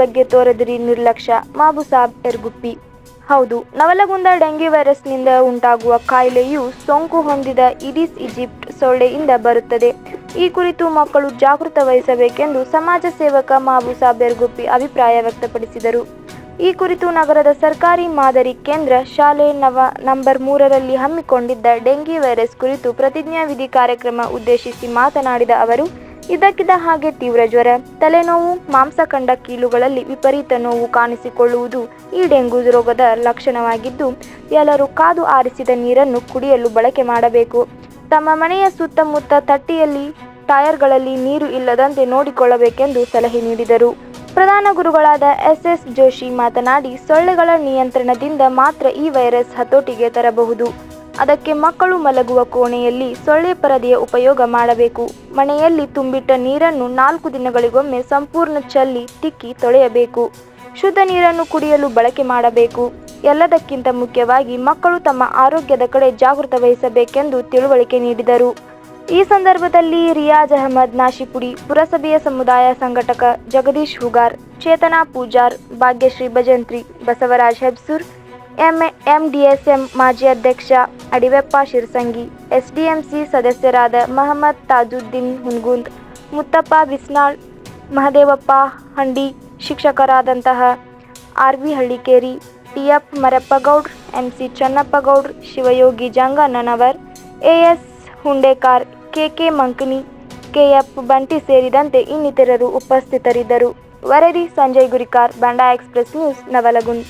ಬಗ್ಗೆ ತೋರದಿರಿ ನಿರ್ಲಕ್ಷ್ಯ. ಮಾಬು ಸಾಬ್ ಎರ್ಗುಪ್ಪಿ. ಹೌದು, ನವಲಗುಂದ ಡೆಂಗಿ ವೈರಸ್ನಿಂದ ಉಂಟಾಗುವ ಕಾಯಿಲೆಯು ಸೋಂಕು ಹೊಂದಿದ ಇಡೀಸ್ ಈಜಿಪ್ಟ್ ಸೊಳ್ಳೆಯಿಂದ ಬರುತ್ತದೆ. ಈ ಕುರಿತು ಮಕ್ಕಳು ಜಾಗೃತ ವಹಿಸಬೇಕೆಂದು ಸಮಾಜ ಸೇವಕ ಮಾಬು ಸಾಬ್ ಎರ್ಗುಪ್ಪಿ ಅಭಿಪ್ರಾಯ ವ್ಯಕ್ತಪಡಿಸಿದರು. ಈ ಕುರಿತು ನಗರದ ಸರ್ಕಾರಿ ಮಾದರಿ ಕೇಂದ್ರ ಶಾಲೆ ನವ ನಂಬರ್ ಮೂರರಲ್ಲಿ ಹಮ್ಮಿಕೊಂಡಿದ್ದ ಡೆಂಗಿ ವೈರಸ್ ಕುರಿತು ಪ್ರತಿಜ್ಞಾವಿಧಿ ಕಾರ್ಯಕ್ರಮ ಉದ್ದೇಶಿಸಿ ಮಾತನಾಡಿದ ಅವರು ಇದ್ದಕ್ಕಿದ್ದ ಹಾಗೆ ತೀವ್ರ ಜ್ವರ, ತಲೆನೋವು, ಮಾಂಸ ಕಂಡ ಕೀಲುಗಳಲ್ಲಿ ವಿಪರೀತ ನೋವು ಕಾಣಿಸಿಕೊಳ್ಳುವುದು ಈ ಡೆಂಗು ರೋಗದ ಲಕ್ಷಣವಾಗಿದ್ದು, ಎಲ್ಲರೂ ಕಾದು ಆರಿಸಿದ ನೀರನ್ನು ಕುಡಿಯಲು ಬಳಕೆ ಮಾಡಬೇಕು. ತಮ್ಮ ಮನೆಯ ಸುತ್ತಮುತ್ತ ತಟ್ಟಿಯಲ್ಲಿ ಟೈರ್ಗಳಲ್ಲಿ ನೀರು ಇಲ್ಲದಂತೆ ನೋಡಿಕೊಳ್ಳಬೇಕೆಂದು ಸಲಹೆ ನೀಡಿದರು. ಪ್ರಧಾನ ಗುರುಗಳಾದ ಎಸ್ ಎಸ್ ಜೋಶಿ ಮಾತನಾಡಿ, ಸೊಳ್ಳೆಗಳ ನಿಯಂತ್ರಣದಿಂದ ಮಾತ್ರ ಈ ವೈರಸ್ ಹತೋಟಿಗೆ ತರಬಹುದು. ಅದಕ್ಕೆ ಮಕ್ಕಳು ಮಲಗುವ ಕೋಣೆಯಲ್ಲಿ ಸೊಳ್ಳೆ ಪರದೆಯ ಉಪಯೋಗ ಮಾಡಬೇಕು. ಮನೆಯಲ್ಲಿ ತುಂಬಿಟ್ಟ ನೀರನ್ನು ನಾಲ್ಕು ದಿನಗಳಿಗೊಮ್ಮೆ ಸಂಪೂರ್ಣ ಚಲ್ಲಿ ತಿಕ್ಕಿ ತೊಳೆಯಬೇಕು. ಶುದ್ಧ ನೀರನ್ನು ಕುಡಿಯಲು ಬಳಕೆ ಮಾಡಬೇಕು. ಎಲ್ಲದಕ್ಕಿಂತ ಮುಖ್ಯವಾಗಿ ಮಕ್ಕಳು ತಮ್ಮ ಆರೋಗ್ಯದ ಕಡೆ ಜಾಗೃತ ವಹಿಸಬೇಕೆಂದು ತಿಳುವಳಿಕೆ ನೀಡಿದರು. ಈ ಸಂದರ್ಭದಲ್ಲಿ ರಿಯಾಜ್ ಅಹಮದ್ ನಾಶಿಪುಡಿ, ಪುರಸಭೆಯ ಸಮುದಾಯ ಸಂಘಟಕ ಜಗದೀಶ್ ಹುಗಾರ್, ಚೇತನಾ ಪೂಜಾರ್, ಭಾಗ್ಯಶ್ರೀ ಭಜಂತ್ರಿ, ಬಸವರಾಜ್ ಹೆಬ್ಸೂರ್ ಎಂ, ಎಂಡಿಎಸ್ಎಂ ಮಾಜಿ ಅಧ್ಯಕ್ಷ ಅಡಿವೆಪ್ಪ ಶಿರ್ಸಂಗಿ, ಎಸ್ಡಿಎಂಸಿ ಸದಸ್ಯರಾದ Mohammed Tajuddin Hungund, Muttappa Bisnal, Mahadevappa Handi ಶಿಕ್ಷಕರಾದಂತಹ R V Hallikeri T F Marappagoud M C Channappagoud Shivayogi Jangannanavar S Hundekar K K Mankani, KF Banti ಸೇರಿದಂತೆ ಇನ್ನಿತರರು ಉಪಸ್ಥಿತರಿದ್ದರು. ವರದಿ ಸಂಜಯ್ ಗುರಿಕಾರ್ ಬಂಡಾ ಎಕ್ಸ್ಪ್ರೆಸ್ ನ್ಯೂಸ್, ನವಲಗುಂದ್.